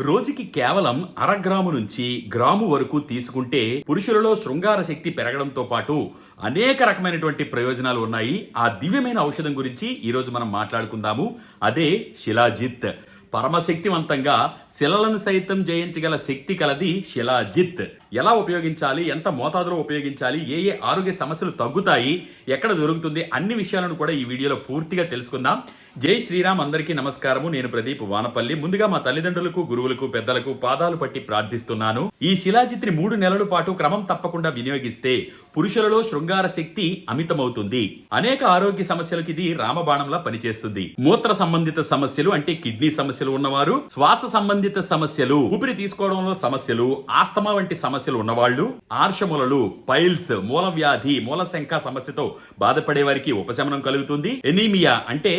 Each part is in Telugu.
రోజుకి కేవలం అర గ్రాము నుంచి గ్రాము వరకు తీసుకుంటే పురుషులలో శృంగార శక్తి పెరగడంతో పాటు అనేక రకమైనటువంటి ప్రయోజనాలు ఉన్నాయి. ఆ దివ్యమైన ఔషధం గురించి ఈరోజు మనం మాట్లాడుకుందాము. అదే శిలాజిత్. పరమశక్తివంతంగా శిలలను సైతం జయించగల శక్తి కలది శిలాజిత్. ఎలా ఉపయోగించాలి? ఎంత మోతాదులో ఉపయోగించాలి? ఏ ఏ ఆరోగ్య సమస్యలు తగ్గుతాయి? ఎక్కడ దొరుకుతుంది? అన్ని విషయాలను కూడా ఈ వీడియోలో పూర్తిగా తెలుసుకుందాం. జై శ్రీరామ్ అందరికీ నమస్కారము. నేను ప్రదీప్ వానపల్లి. ముందుగా మా తల్లిదండ్రులకు గురువులకు పెద్దలకు పాదాలు పట్టి ప్రార్థిస్తున్నాను. ఈ శిలాజిత్రి మూడు నెలల పాటు క్రమం తప్పకుండా వినియోగిస్తే పురుషులలో శృంగార శక్తి అమితమవుతుంది. అనేక ఆరోగ్య సమస్యలకు ఇది రామబాణంలా పనిచేస్తుంది. మూత్ర సంబంధిత సమస్యలు అంటే కిడ్నీ సమస్యలు ఉన్నవారు శ్వాస సంబంధిత సమస్యలు ఊపిరి తీసుకోవడంలో సమస్యలు ఆస్తమా వంటి సమస్యలు ఉన్నవాళ్ళు ఆర్షములలు పైల్స్ మూల వ్యాధి మూల శంఖ సమస్యతో బాధపడే వారికి ఉపశమనం కలుగుతుంది. ఎనీమియా అంటే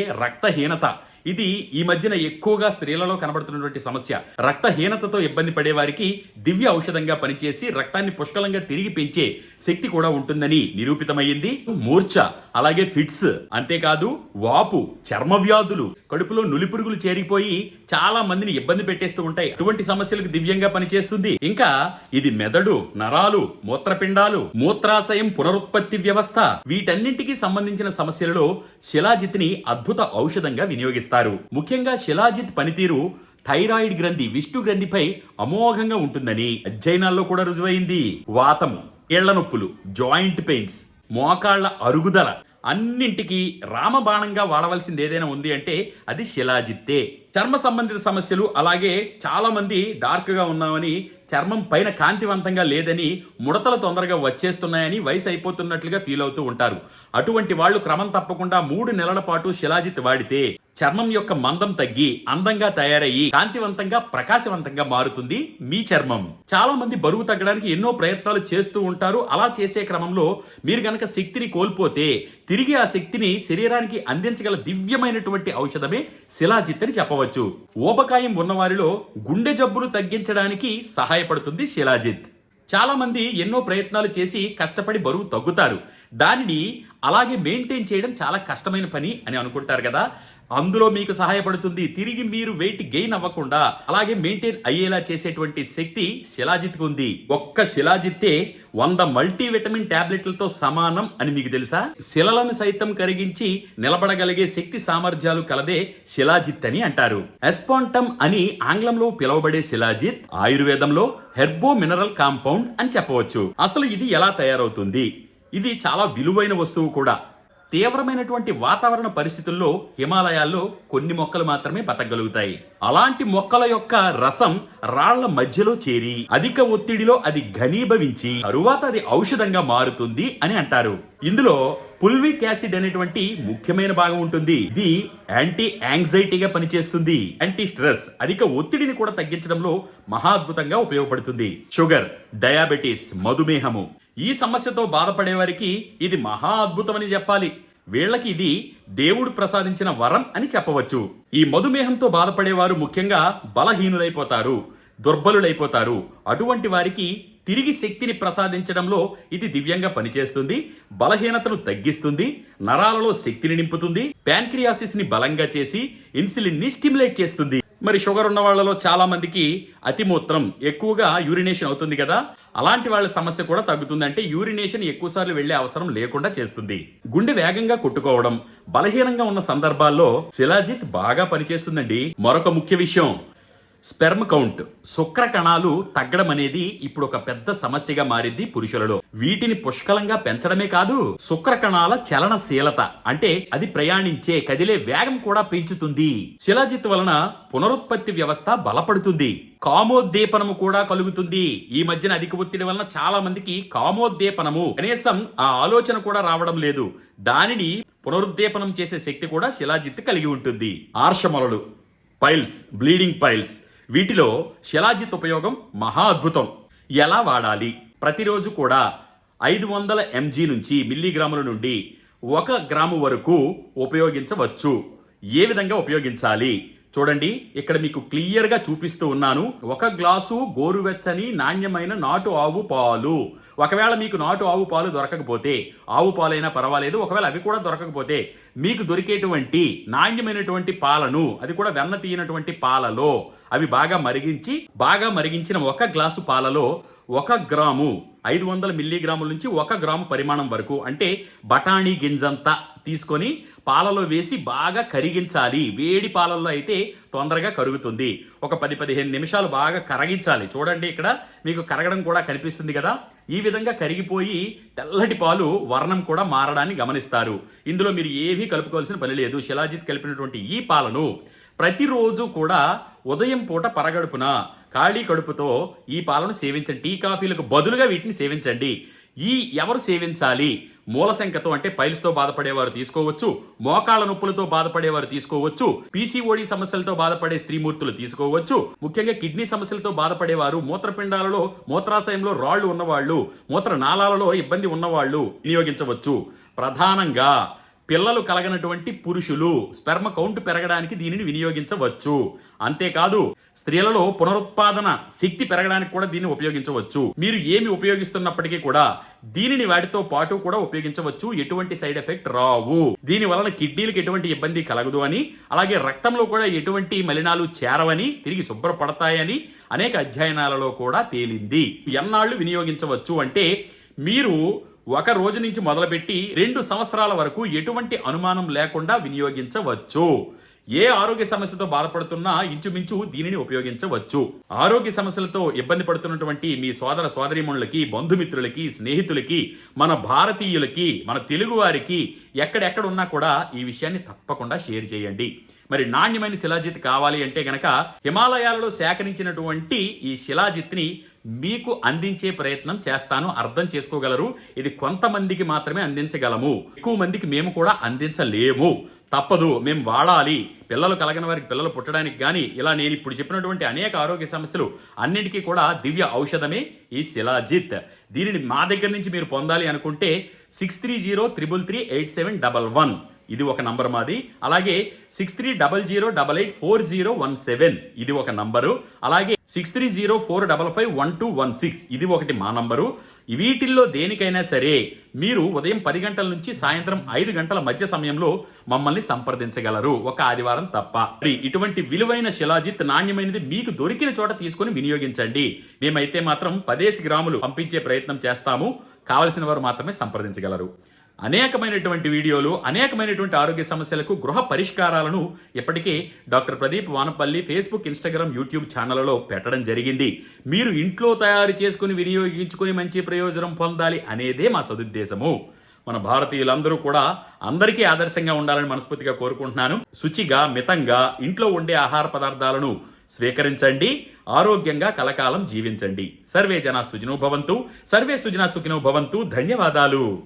Rena, tá? ఇది ఈ మధ్యన ఎక్కువగా స్త్రీలలో కనబడుతున్నటువంటి సమస్య. రక్తహీనతతో ఇబ్బంది పడే వారికి దివ్య ఔషధంగా పనిచేసి రక్తాన్ని పుష్కలంగా తిరిగి పెంచే శక్తి కూడా ఉంటుందని నిరూపితమైంది మూర్ఛ అలాగే ఫిట్స్. అంతేకాదు వాపు చర్మ వ్యాధులు కడుపులో నులిపురుగులు చేరిపోయి చాలా మందిని ఇబ్బంది పెట్టేస్తూ ఉంటాయి. అటువంటి సమస్యలకు దివ్యంగా పనిచేస్తుంది. ఇంకా ఇది మెదడు నరాలు మూత్రపిండాలు మూత్రాశయం పునరుత్పత్తి వ్యవస్థ. వీటన్నింటికి సంబంధించిన సమస్యలలో శిలాజిత్ని అద్భుత ఔషధంగా వినియోగిస్తారు. ముఖ్యంగా శిలాజిత్ పనితీరు థైరాయిడ్ గ్రంథి విష్ణు గ్రంథిపై అమోఘంగా ఉంటుందని అధ్యయనాల్లో కూడా రుజువైంది. వాతము ఇళ్ళ నొప్పులు జాయింట్ పెయిన్స్ మోకాళ్ళ అరుగుదల అన్నింటికి రామబాణంగా వాడవలసింది ఏదైనా ఉంది అంటే అది శిలాజిత్తే. చర్మ సంబంధిత సమస్యలు అలాగే చాలా మంది డార్క్గా ఉన్నామని చర్మం పైన కాంతివంతంగా లేదని ముడతలు తొందరగా వచ్చేస్తున్నాయని వయసు అయిపోతున్నట్లుగా ఫీల్ అవుతూ ఉంటారు. అటువంటి వాళ్ళు క్రమం తప్పకుండా మూడు నెలల పాటు శిలాజిత్ వాడితే చర్మం యొక్క మందం తగ్గి అందంగా తయారయ్యి కాంతివంతంగా ప్రకాశవంతంగా మారుతుంది మీ చర్మం. చాలా మంది బరువు తగ్గడానికి ఎన్నో ప్రయత్నాలు చేస్తూ ఉంటారు. అలా చేసే క్రమంలో మీరు గనక శక్తిని కోల్పోతే తిరిగి ఆ శక్తిని శరీరానికి అందించగల దివ్యమైనటువంటి ఔషధమే శిలాజిత్ అని చెప్పవచ్చు. ఊబకాయం ఉన్నవారిలో గుండె జబ్బులు తగ్గించడానికి సహాయపడుతుంది శిలాజిత్. చాలా మంది ఎన్నో ప్రయత్నాలు చేసి కష్టపడి బరువు తగ్గుతారు. దానిని అలాగే మెయింటైన్ చేయడం చాలా కష్టమైన పని అని అనుకుంటారు కదా. అందులో మీకు సహాయపడుతుంది. తిరిగి మీరు వెయిట్ గెయిన్ అవ్వకుండా అలాగే మెయింటైన్ అయ్యేలా చేసేటువంటి శక్తి శిలాజిత్కు ఉంది. ఒక్క శిలాజిత్తే వంద మల్టీవిటమిన్ టాబ్లెట్లతో సమానం అని మీకు తెలుసా? శిలలను సైతం కరిగించి నిలబడగలిగే శక్తి సామర్థ్యాలు కలదే శిలాజిత్ అని అంటారు. ఎస్పాంటమ్ అని ఆంగ్లంలో పిలువబడే శిలాజిత్ ఆయుర్వేదంలో హెర్బో మినరల్ కాంపౌండ్ అని చెప్పవచ్చు. అసలు ఇది ఎలా తయారవుతుంది? ఇది చాలా విలువైన వస్తువు కూడా. తీవ్రమైనటువంటి వాతావరణ పరిస్థితుల్లో హిమాలయాల్లో కొన్ని మొక్కలు మాత్రమే బతకగలుగుతాయి. అలాంటి మొక్కల యొక్క రసం రాళ్ళ మధ్యలో చేరి అధిక ఒత్తిడిలో అది ఘనీభవించి తరువాత అది ఔషధంగా మారుతుంది అని అంటారు. ఇందులో పుల్విక్ యాసిడ్ అనేటువంటి ముఖ్యమైన భాగం ఉంటుంది. ఇది యాంటీ యాంగ్జైటీగా పనిచేస్తుంది. యాంటీ స్ట్రెస్ అధిక ఒత్తిడిని కూడా తగ్గించడంలో మహాద్భుతంగా ఉపయోగపడుతుంది. షుగర్ డయాబెటీస్ మధుమేహము. ఈ సమస్యతో బాధపడేవారికి ఇది మహా అద్భుతమని చెప్పాలి. వీళ్ళకి ఇది దేవుడు ప్రసాదించిన వరం అని చెప్పవచ్చు. ఈ మధుమేహంతో బాధపడేవారు ముఖ్యంగా బలహీనులైపోతారు దుర్బలులైపోతారు. అటువంటి వారికి తిరిగి శక్తిని ప్రసాదించడంలో ఇది దివ్యంగా పనిచేస్తుంది బలహీనతను తగ్గిస్తుంది నరాలలో శక్తిని నింపుతుంది ప్యాన్క్రియాసిస్ని బలంగా చేసి ఇన్సులిన్ని స్టిమ్యులేట్ చేస్తుంది. మరి షుగర్ ఉన్న వాళ్ళలో చాలా మందికి అతిమూత్రం ఎక్కువగా యూరినేషన్ అవుతుంది కదా. అలాంటి వాళ్ళ సమస్య కూడా తగ్గుతుంది. అంటే యూరినేషన్ ఎక్కువ సార్లు వెళ్ళే అవసరం లేకుండా చేస్తుంది. గుండె వేగంగా కొట్టుకోవడం బలహీనంగా ఉన్న సందర్భాల్లో శిలాజిత్ బాగా పనిచేస్తుందండి. మరొక ముఖ్య విషయం స్పెర్మ్ కౌంట్. శుక్ర కణాలు తగ్గడం అనేది ఇప్పుడు ఒక పెద్ద సమస్యగా మారింది పురుషులలో. వీటిని పుష్కలంగా పెంచడమే కాదు శుక్ర కణాల చలనశీలత అంటే అది ప్రయాణించే కదిలే వేగం కూడా పెంచుతుంది. శిలాజిత్ వలన పునరుత్పత్తి వ్యవస్థ బలపడుతుంది. కామోద్దీపనము కూడా కలుగుతుంది. ఈ మధ్యన అధిక ఒత్తిడి వలన చాలా మందికి కామోద్దీపనము. కనీసం ఆ ఆలోచన కూడా రావడం లేదు. దానిని పునరుద్దీపనం చేసే శక్తి కూడా శిలాజిత్ కలిగి ఉంటుంది. ఆర్షమలలు పైల్స్ బ్లీడింగ్ పైల్స్ వీటిలో శిలాజిత్ ఉపయోగం మహా అద్భుతం. ఎలా వాడాలి? ప్రతిరోజు కూడా ఐదు వందల ఎంజీ నుంచి మిల్లీగ్రాముల నుండి ఒక గ్రాము వరకు ఉపయోగించవచ్చు. ఏ విధంగా ఉపయోగించాలి? చూడండి ఇక్కడ మీకు క్లియర్గా చూపిస్తూ ఉన్నాను. ఒక గ్లాసు గోరువెచ్చని నాణ్యమైన నాటు ఆవు పాలు. ఒకవేళ మీకు నాటు ఆవు పాలు దొరకకపోతే ఆవు పాలైనా పర్వాలేదు ఒకవేళ అవి కూడా దొరకకపోతే మీకు దొరికేటువంటి నాణ్యమైనటువంటి పాలను అది కూడా వెన్న తీయనటువంటి పాలలో అవి బాగా మరిగించి బాగా మరిగించిన ఒక గ్లాసు పాలలో ఒక గ్రాము ఐదు వందల మిల్లీగ్రాముల నుంచి ఒక గ్రాము పరిమాణం వరకు అంటే బఠానీ గింజంతా తీసుకొని పాలలో వేసి బాగా కరిగించాలి. వేడి పాలల్లో అయితే తొందరగా కరుగుతుంది. ఒక పది పదిహేను నిమిషాలు బాగా కరగించాలి. చూడండి ఇక్కడ మీకు కరగడం కూడా కనిపిస్తుంది కదా. ఈ విధంగా కరిగిపోయి తెల్లటి పాలు వర్ణం కూడా మారడాన్ని గమనిస్తారు. ఇందులో మీరు ఏమీ కలుపుకోవాల్సిన పని లేదు. శిలాజిత్ కలిపినటువంటి ఈ పాలను ప్రతిరోజు కూడా ఉదయం పూట పరగడుపున ఖాళీ కడుపుతో ఈ పాలను సేవించండి. టీ కాఫీలకు బదులుగా వీటిని సేవించండి. ఈ ఎవరు సేవించాలి? మూలశంకతో అంటే పైల్స్తో బాధపడేవారు తీసుకోవచ్చు మోకాళ్ళ నొప్పులతో బాధపడేవారు తీసుకోవచ్చు పీసీఓడి సమస్యలతో బాధపడే స్త్రీమూర్తులు తీసుకోవచ్చు. ముఖ్యంగా కిడ్నీ సమస్యలతో బాధపడేవారు మూత్రపిండాలలో మూత్రాశయంలో రాళ్ళు ఉన్నవాళ్ళు మూత్ర నాళాలలో ఇబ్బంది ఉన్నవాళ్ళు వినియోగించవచ్చు. ప్రధానంగా పిల్లలు కలగనటువంటి పురుషులు స్పెర్మ కౌంట్ పెరగడానికి దీనిని వినియోగించవచ్చు. అంతేకాదు స్త్రీలలో పునరుత్పాదన శక్తి పెరగడానికి కూడా దీన్ని ఉపయోగించవచ్చు. మీరు ఏమి ఉపయోగిస్తున్నప్పటికీ కూడా దీనిని వాటితో పాటు కూడా ఉపయోగించవచ్చు. ఎటువంటి సైడ్ ఎఫెక్ట్ రావు. దీని వలన కిడ్నీలకు ఎటువంటి ఇబ్బంది కలగదు అని అలాగే రక్తంలో కూడా ఎటువంటి మలినాలు చేరవని తిరిగి శుభ్రపడతాయని అనేక అధ్యయనాలలో కూడా తేలింది. ఎన్నాళ్ళు వినియోగించవచ్చు అంటే మీరు ఒక రోజు నుంచి మొదలుపెట్టి రెండు సంవత్సరాల వరకు ఎటువంటి అనుమానం లేకుండా వినియోగించవచ్చు. ఏ ఆరోగ్య సమస్యతో బాధపడుతున్నా ఇంచుమించు దీనిని ఉపయోగించవచ్చు. ఆరోగ్య సమస్యలతో ఇబ్బంది పడుతున్నటువంటి మీ సోదర సోదరీమణులకి బంధుమిత్రులకి స్నేహితులకి మన భారతీయులకి మన తెలుగు వారికి ఎక్కడెక్కడ ఉన్నా కూడా ఈ విషయాన్ని తప్పకుండా షేర్ చేయండి. మరి నాణ్యమైన శిలాజిత్ కావాలి అంటే గనక హిమాలయాలలో సేకరించినటువంటి ఈ శిలాజిత్ని మీకు అందించే ప్రయత్నం చేస్తాను అర్థం చేసుకోగలరు. ఇది కొంతమందికి మాత్రమే అందించగలము. ఎక్కువ మందికి మేము కూడా అందించలేము. తప్పదు మేము వాడాలి. పిల్లలు కలగని వారికి పిల్లలు పుట్టడానికి కానీ ఇలా నేను ఇప్పుడు చెప్పినటువంటి అనేక ఆరోగ్య సమస్యలు అన్నిటికీ కూడా దివ్య ఔషధమే ఈ శిలాజిత్. దీనిని మా దగ్గర నుంచి మీరు పొందాలి అనుకుంటే six three zero triple three eight seven double one ఇది ఒక నంబర్ మాది. అలాగే six three double zero double eight four zero one seven ఇది ఒక నంబరు. అలాగే six three zero four double five one two one six ఇది ఒకటి మా నంబరు. వీటిల్లో దేనికైనా సరే మీరు ఉదయం పది గంటల నుంచి సాయంత్రం ఐదు గంటల మధ్య సమయంలో మమ్మల్ని సంప్రదించగలరు. ఒక ఆదివారం తప్ప. మరి ఇటువంటి విలువైన శిలాజిత్ నాణ్యమైనది మీకు దొరికిన చోట తీసుకొని వినియోగించండి. మేమైతే మాత్రం పదేసి గ్రాములు పంపించే ప్రయత్నం చేస్తాము. కావలసిన వారు మాత్రమే సంప్రదించగలరు. అనేకమైనటువంటి వీడియోలు అనేకమైనటువంటి ఆరోగ్య సమస్యలకు గృహ పరిష్కారాలను ఇప్పటికే doctor Pradeep Vanapalli Facebook Instagram YouTube ఛానళ్ళలో పెట్టడం జరిగింది. మీరు ఇంట్లో తయారు చేసుకుని వినియోగించుకుని మంచి ప్రయోజనం పొందాలి అనేదే మా సదుద్దేశము. మన భారతీయులందరూ కూడా అందరికీ ఆదర్శంగా ఉండాలని మనస్ఫూర్తిగా కోరుకుంటున్నాను. శుచిగా మితంగా ఇంట్లో ఉండే ఆహార పదార్థాలను స్వీకరించండి. ఆరోగ్యంగా కలకాలం జీవించండి. సర్వే జన సుజనో భవంతు. సర్వే సుజన సుఖినో భవంతు. ధన్యవాదాలు.